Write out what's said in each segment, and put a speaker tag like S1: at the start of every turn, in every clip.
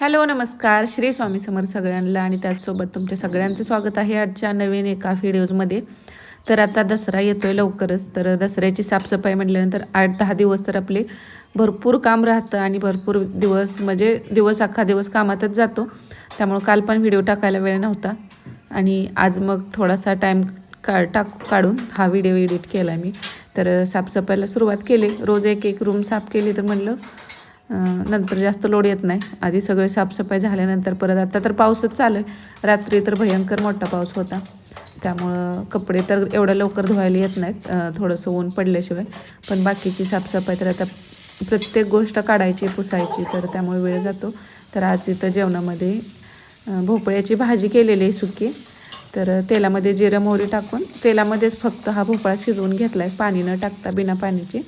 S1: Hello नमस्कार. श्री स्वामी समर्थ सगळ्यांना आणि त्याचसोबत तुमच्या सगळ्यांचं स्वागत आहे आजच्या नवीन एका व्हिडिओजमध्ये. तर आता दसरा येतोय लवकरच. तर दसऱ्याची साफसफाई म्हटल्यानंतर आठ दहा दिवस तर आपले भरपूर काम राहतं आणि भरपूर दिवस म्हणजे दिवस अख्खा दिवस कामातच जातो. त्यामुळं काल पण व्हिडिओ टाकायला वेळ नव्हता. आणि आज मग थोडासा टाईम का टाक काढून हा व्हिडिओ एडिट केला मी. तर साफसफाईला सुरुवात केली. रोज एक एक रूम साफ केली तर म्हणलं नंतर जास्त लोड येत नाही. आधी सगळे साफसफाई झाल्यानंतर परत आता तर पाऊसच चालू आहे रात्री तर भयंकर मोठा पाऊस होता. त्यामुळं कपडे तर एवढ्या लवकर धुवायला येत नाहीत. थोडंसं ऊन पडल्याशिवाय. पण बाकीची साफसफाई तर आता प्रत्येक गोष्ट काढायची पुसायची तर त्यामुळे वेळ जातो. तर आज इथं जेवणामध्ये भोपळ्याची भाजी केलेली आहे सुकी. तर तेलामध्ये जिरं मोहरी टाकून तेलामध्येच फक्त हा भोपळा शिजवून घेतला आहे पाणी न टाकता बिना पाण्याची.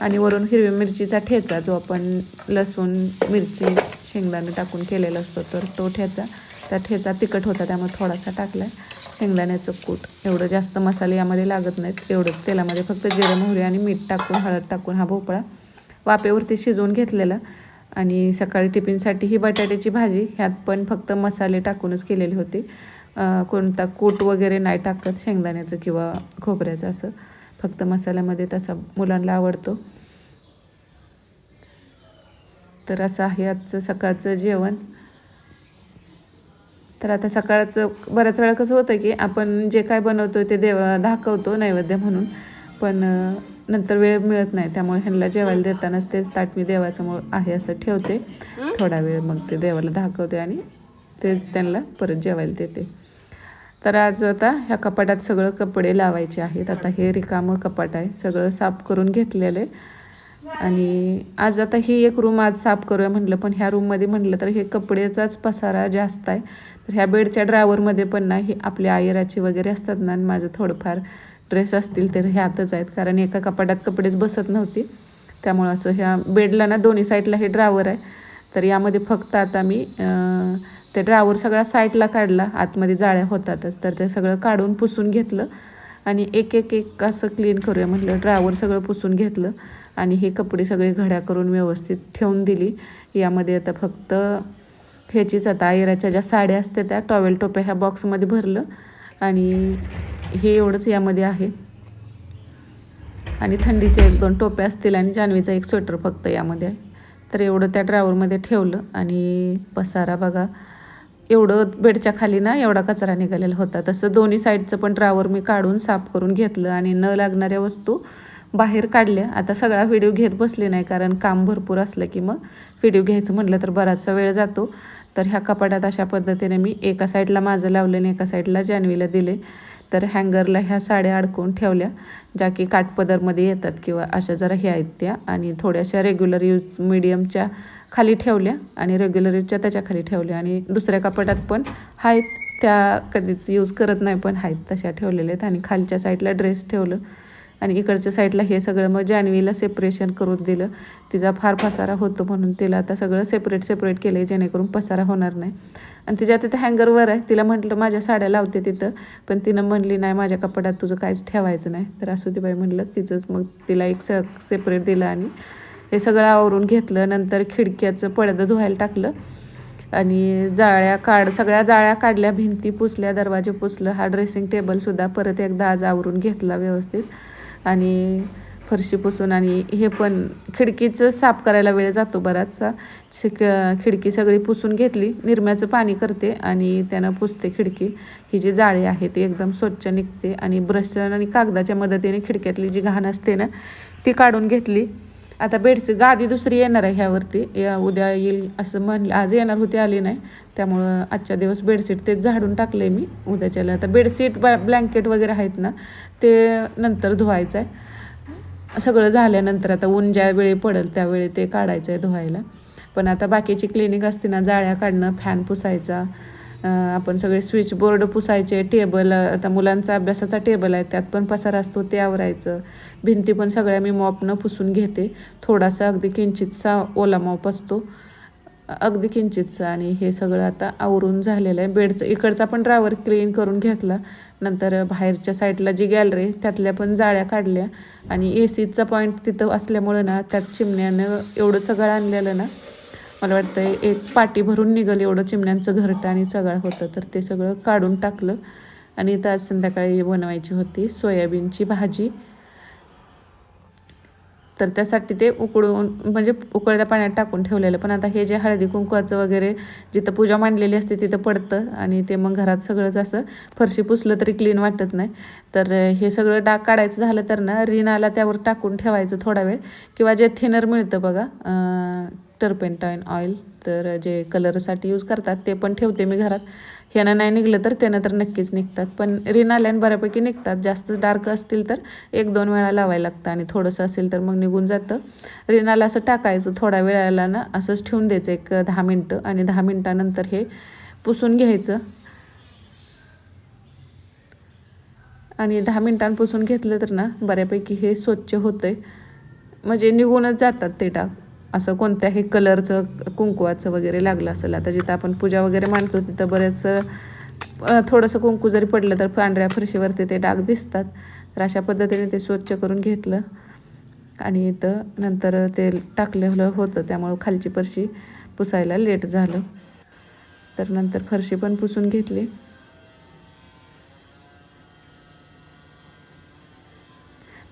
S1: आणि वरून हिरवी मिरचीचा ठेचा जो आपण लसूण मिरची शेंगदाणे टाकून केलेला असतो तर तो ठेचा त्या ठेचा तिखट होता त्यामुळे थोडासा टाकला आहे शेंगदाण्याचं कूट एवढं जास्त मसाले यामध्ये लागत नाहीत एवढंच. तेलामध्ये फक्त जिरं मोहरी आणि मीठ टाकून हळद टाकून हा भोपळा वाफेवरती शिजवून घेतलेला. आणि सकाळी टिफिनसाठी ही बटाट्याची भाजी ह्यात पण फक्त मसाले टाकूनच केलेली होती. कोणता कूट वगैरे नाही टाकत शेंगदाण्याचं किंवा खोबऱ्याचं असं. फक्त मसाल्यामध्ये तसा मुलांना आवडतो. तर असं आहे आजचं सकाळचं जेवण. तर आता सकाळचं बऱ्याच वेळा कसं होतं की आपण जे काय बनवतो ते देव दाखवतो नैवेद्य म्हणून. पण नंतर वेळ मिळत नाही. त्यामुळे ह्यांना जेवायला देतानाच तेच ताट मी देवासमोर आहे असं ठेवते. थोडा वेळ मग ते देवाला दाखवते आणि ते त्यांना परत जेवायला देते. तर आज आता ह्या कपाटात सगळं कपडे लावायचे आहेत. आता हे रिकामं कपाट आहे. सगळं साफ करून घेतलेलं आहे. आणि आज आता ही एक रूम आज साफ करूया म्हटलं पण ह्या रूममध्ये म्हटलं तर हे कपड्याचाच पसारा जास्त आहे. तर ह्या बेडच्या ड्रायवरमध्ये पण ना हे आपल्या आयराची वगैरे असतात ना आणि माझं थोडंफार ड्रेस असतील तर ह्यातच आहेत. कारण एका कपाटात कपडेच बसत नव्हते. त्यामुळं असं ह्या बेडला ना दोन्ही साईडला हे ड्रावर आहे. तर यामध्ये फक्त आता मी ते ड्रावर सगळा साईडला काढला. आतमध्ये जाळ्या होतातच तर ते सगळं काढून पुसून घेतलं. आणि एक एक एक असं क्लीन करूया म्हटलं. ड्रावर सगळं पुसून घेतलं आणि हे कपडे सगळे घड्या करून व्यवस्थित ठेवून दिली. यामध्ये आता फक्त ह्याचीच आता आयराच्या ज्या साड्या असते त्या टॉवेल टोप्या ह्या बॉक्समध्ये भरलं. आणि हे एवढंच यामध्ये आहे. आणि थंडीचे एक दोन टोप्या असतील आणि जान्हवीचा एक स्वेटर फक्त यामध्ये आहे. तर एवढं त्या ड्रावरमध्ये ठेवलं आणि पसारा बघा. एवढं बेडच्या खाली ना एवढा कचरा निघालेला होता. तसं दोन्ही साईडचं पण ड्रावर मी काढून साफ करून घेतलं आणि न लागणाऱ्या वस्तू बाहेर काढल्या. आता सगळा व्हिडिओ घेत बसले नाही कारण काम भरपूर असलं की मग व्हिडिओ घ्यायचं म्हटलं तर बराचसा वेळ जातो. तर ह्या कपाटात अशा पद्धतीने मी एका साईडला माझं लावलं आणि एका साईडला जान्हवीला दिले. तर हँगरला ह्या साड्या अडकवून ठेवल्या ज्या की काठपदरमध्ये येतात किंवा अशा जरा ह्या आहेत त्या. आणि थोड्याशा रेग्युलर यूज मीडियमच्या खाली ठेवल्या आणि रेग्युलर यूजच्या त्याच्याखाली ठेवल्या. आणि दुसऱ्या कपाटात पण आहेत त्या कधीच यूज करत नाही पण आहेत तशा ठेवलेल्या आहेत. आणि खालच्या साईडला ड्रेस ठेवलं आणि इकडच्या साईडला हे सगळं मग जान्हवीला सेपरेशन करून दिलं. तिचा फार पसारा होतो म्हणून तिला आता सगळं सेपरेट सेपरेट केलं आहे जेणेकरून पसारा होणार नाही. आणि तिच्या तिथं हँगरवर आहे. तिला म्हटलं माझ्या साड्या लावते तिथं. पण तिनं म्हणली नाही माझ्या कपाटात तुझं काहीच ठेवायचं नाही. तर असू बाई म्हणलं तिचंच. मग तिला एक स सेपरेट दिलं आणि हे सगळं आवरून घेतलं. नंतर खिडक्याचं पडदं धुवायला टाकलं. आणि जाळ्या काढ सगळ्या जाळ्या काढल्या भिंती पुसल्या दरवाजे पुसलं. हा ड्रेसिंग टेबलसुद्धा परत एकदा आज आवरून घेतला व्यवस्थित. आणि फरशी पुसून आणि हे पण खिडकीचं साफ करायला वेळ जातो बराचसा. शिक खिडकी सगळी पुसून घेतली. निरम्याचं पाणी करते आणि त्यानं पुसते खिडकी. ही जी जाळी आहे ती एकदम स्वच्छ निघते आणि ब्रश आणि कागदाच्या मदतीने खिडक्यातली जी घाण असते ना ती काढून घेतली. आता बेडशीट गादी दुसरी येणार आहे ह्यावरती. या उद्या येईल असं म्हणलं. आज येणार होती आली नाही. त्यामुळं आजच्या दिवस बेडशीट तेच झाडून टाकले मी उद्याच्याला. आता बेडशीट बा ब्लँकेट वगैरे आहेत ना ते नंतर धुवायचं आहे सगळं झाल्यानंतर आता ऊन ज्या वेळी पडेल त्यावेळी ते काढायचं आहे धुवायला. पण आता बाकीची क्लिनिक असते ना जाळ्या काढणं फॅन पुसायचा आपण सगळे स्विच बोर्ड पुसायचे टेबल आता मुलांचा अभ्यासाचा टेबल आहे त्यात पण पसार असतो ते आवरायचं. भिंती पण सगळ्या मी मॉपनं पुसून घेते. थोडासा अगदी किंचितसा ओला मॉप असतो. अगदी किंचितसा आणि हे सगळं आता आवरून झालेलं आहे. बेडचं इकडचा पण ड्रावर क्लीन करून घेतला. नंतर बाहेरच्या साईडला जी गॅलरी त्यातल्या पण जाळ्या काढल्या. आणि ए सीचा पॉईंट तिथं असल्यामुळं ना त्यात चिमण्यानं एवढं सगळं आणलेलं ना मला वाटतं एक पाटी भरून निघलं एवढं चिमण्यांचं घरटं आणि चगाळ होतं तर ते सगळं काढून टाकलं. आणि इथं आज संध्याकाळी बनवायची होती सोयाबीनची भाजी. तर त्यासाठी ते उकळून म्हणजे उकळत्या पाण्यात टाकून ठेवलेलं. पण आता हे जे हळदी कुंकवाचं वगैरे जिथं पूजा मांडलेली असते तिथं पडतं आणि ते मग घरात सगळंच असं फरशी पुसलं तरी क्लीन वाटत नाही. तर हे सगळं डाग काढायचं झालं तर ना रिनाला त्यावर टाकून ठेवायचं थोडा वेळ. किंवा जे थिनर मिळतं बघा टर्पेंटाईन ऑइल तर जे कलरसाठी यूज करतात ते पण ठेवते मी घरात. ह्यानं नाही निघलं तर त्यानं तर नक्कीच निघतात. पण रिनालॅन बऱ्यापैकी निघतात. जास्त डार्क असतील तर एक दोन वेळा लावायला लागतं आणि थोडंसं असेल तर मग निघून जातं. रिनाला असं टाकायचं थोड्या वेळाला ना असंच ठेवून द्यायचं एक दहा मिनटं आणि दहा मिनटानंतर हे पुसून घ्यायचं. आणि दहा मिनटांपासून घेतलं तर ना बऱ्यापैकी हे स्वच्छ होतं आहे म्हणजे निघूनच जातात ते डाग. असं कोणत्याही कलरचं कुंकवाचं वगैरे लागलं असेल. आता जिथं आपण पूजा वगैरे मांडतो तिथं बरेच थोडंसं कुंकू जरी पडलं तर पांढऱ्या फरशीवरती ते डाग दिसतात. तर अशा पद्धतीने ते स्वच्छ करून घेतलं. आणि इथं नंतर ते टाकलेलं होतं त्यामुळं खालची फरशी पुसायला लेट झालं. तर नंतर फरशी पण पुसून घेतली.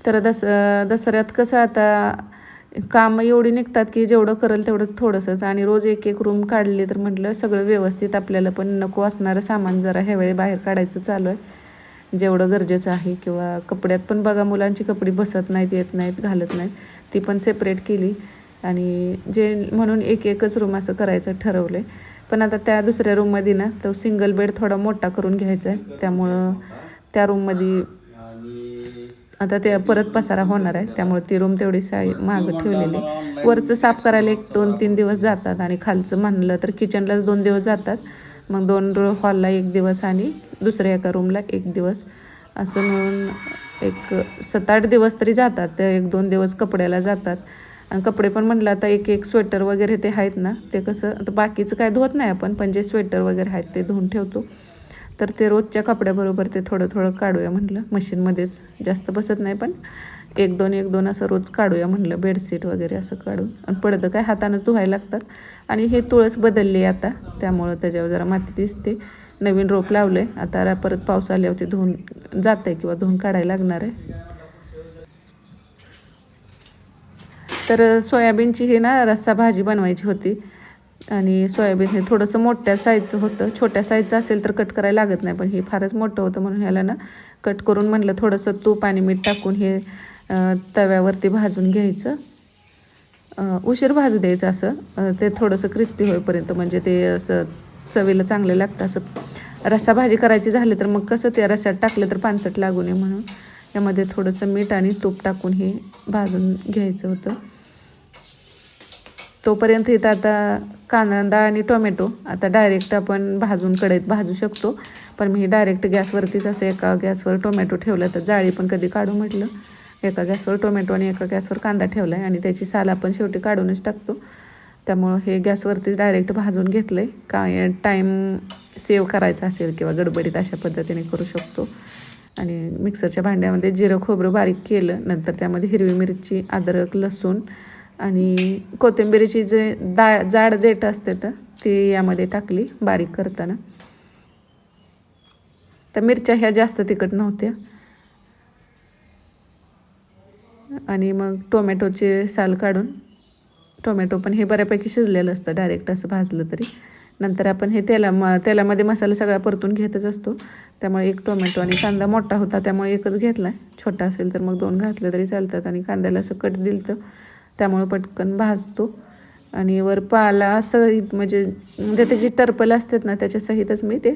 S1: तर दस दसऱ्यात कसं आता कामं एवढी निघतात की जेवढं करेल तेवढं थोडंसंच. आणि रोज एक एक रूम काढली तर म्हटलं सगळं व्यवस्थित आपल्याला पण नको असणारं सामान जरा ह्यावेळी बाहेर काढायचं चालू आहे. जेवढं गरजेचं आहे किंवा कपड्यात पण बघा मुलांची कपडे बसत नाहीत येत नाहीत घालत नाहीत. ती पण सेपरेट केली. आणि जे म्हणून एक एकच रूम असं करायचं ठरवलं आहे पण आता त्या दुसऱ्या रूममध्ये ना तो सिंगल बेड थोडा मोठा करून घ्यायचा आहे. त्यामुळं त्या रूममध्ये आता ते परत पसारा होणार आहे त्यामुळे ती रूम तेवढी साई मागं ठेवलेली. वरचं साफ करायला एक दोन तीन दिवस जातात आणि खालचं म्हणलं तर किचनलाच दोन दिवस जातात. मग दोन हॉलला एक दिवस आणि दुसऱ्या एका रूमला एक दिवस. असं म्हणून एक सात आठ दिवस तरी जातात. ते एक दोन दिवस कपड्याला जातात. आणि कपडे पण म्हणलं आता एक एक स्वेटर वगैरे ते आहेत ना ते कसं आता बाकीचं काय धुवत नाही आपण पण जे स्वेटर वगैरे आहेत ते धुवून ठेवतो. तर ते रोजच्या कपड्याबरोबर ते थोडं थोडं काढूया म्हटलं मशीनमध्येच. जास्त बसत नाही पण एक दोन एक दोन असं रोज काढूया म्हटलं बेडशीट वगैरे असं काढून. आणि पडतं काय हातानंच धुवायला लागतात. आणि हे तुळस बदलली आता. त्यामुळं त्याच्यावर जरा माती दिसते. नवीन रोप लावलं आहे आता परत पाऊस आल्यावरती धुवून जात आहे किंवा धुवून काढायला लागणार आहे. तर सोयाबीनची ही ना रस्सा भाजी बनवायची होती. आणि सोयाबीन हे थोडंसं मोठ्या साईजचं होतं. छोट्या साईजचं असेल तर कट करायला लागत नाही पण हे फारच मोठं होतं म्हणून ह्याला ना कट करून म्हटलं थोडंसं तूप आणि मीठ टाकून हे तव्यावरती भाजून घ्यायचं. उशीर भाजू द्यायचं असं. ते थोडंसं क्रिस्पी होईपर्यंत म्हणजे ते असं चवीला चांगलं लागतं असं. रस्सा भाजी करायची झाली तर मग कसं ते रस्स्यात टाकलं तर पानसट लागू नये म्हणून. यामध्ये थोडंसं मीठ आणि तूप टाकून हे भाजून घ्यायचं होतं. तोपर्यंत इथं आता कांदा आणि टोमॅटो आता डायरेक्ट आपण भाजून कढईत भाजू शकतो. पण मी डायरेक्ट गॅसवरतीच असं एका गॅसवर टोमॅटो ठेवलं तर जाळी पण कधी काढू म्हटलं. एका गॅसवर टोमॅटो आणि एका गॅसवर कांदा ठेवला आहे आणि त्याची साल आपण शेवटी काढूनच टाकतो. त्यामुळं हे गॅसवरतीच डायरेक्ट भाजून घेतलं आहे काय टाईम सेव्ह करायचा असेल किंवा गडबडीत अशा पद्धतीने करू शकतो. आणि मिक्सरच्या भांड्यामध्ये जिरं खोबरं बारीक केलं नंतर त्यामध्ये हिरवी मिरची अद्रक लसूण आणि कोथिंबिरीची जे दा जाड देठ असते तर ती यामध्ये टाकली बारीक करताना. तर मिरच्या ह्या जास्त तिखट नव्हत्या. आणि मग टोमॅटोचे साल काढून टोमॅटो पण हे बऱ्यापैकी शिजलेलं असतं डायरेक्ट असं भाजलं तरी. नंतर आपण हे तेला म तेलामध्ये मसाला सगळा परतून घेतच असतो. त्यामुळे एक टोमॅटो आणि कांदा मोठा होता त्यामुळे एकच घेतला आहे छोटा असेल तर मग दोन घातलं तरी चालतात आणि कांद्याला असं कट दिलं तर त्यामुळं पटकन भाजतो. आणि वर पाला सहित म्हणजे म्हणजे त्याची टर्पल असतात ना त्याच्यासहितच मी ते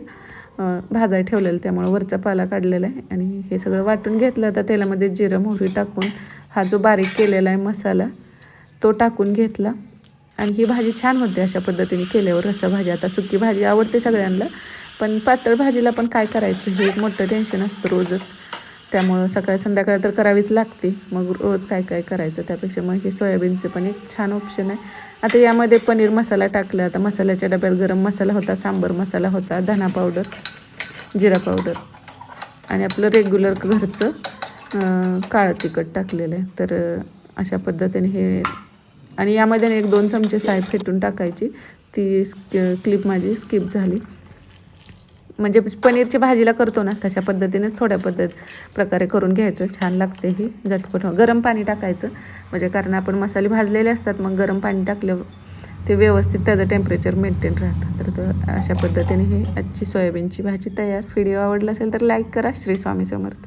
S1: भाजाय ठेवलेलं. त्यामुळं वरचा पाला काढलेला आहे. आणि हे सगळं वाटून घेतलं. तर तेलामध्ये जिरं मोहरी टाकून हा जो बारीक केलेला आहे मसाला तो टाकून घेतला. आणि ही भाजी छान होते अशा पद्धतीने केल्यावर. रसा भाजी आता सुकी भाजी आवडते सगळ्यांना. पण पातळ भाजीला पण काय करायचं? हे एक मोठं टेन्शन असतं रोजच. त्यामुळं सकाळी संध्याकाळी तर करावीच लागते. मग रोज काय काय करायचं त्यापेक्षा मग हे सोयाबीनचं पण एक छान ऑप्शन आहे. आता यामध्ये पनीर मसाला टाकला आता मसाल्याच्या डब्यात गरम मसाला होता सांबर मसाला होता धना पावडर जिरा पावडर आणि आपलं रेग्युलर घरचं काळं तिखट टाकलेलं आहे. तर अशा पद्धतीने हे आणि यामध्ये एक दोन चमचे साय फेटून टाकायची. ती क्लिप माझी स्किप झाली. म्हणजे पनीरची भाजीला करतो ना तशा पद्धतीनेच थोड्या पद्धत प्रकारे करून घ्यायचं. छान लागते ही झटपट. गरम पाणी टाकायचं. म्हणजे कारण आपण मसाले भाजलेले असतात मग गरम पाणी टाकलं ते व्यवस्थित त्याचं टेम्परेचर मेंटेन राहतं. तर अशा पद्धतीने ही आजची सोयाबीनची भाजी तयार. व्हिडिओ आवडला असेल तर लाईक करा. श्री स्वामी समर्थ.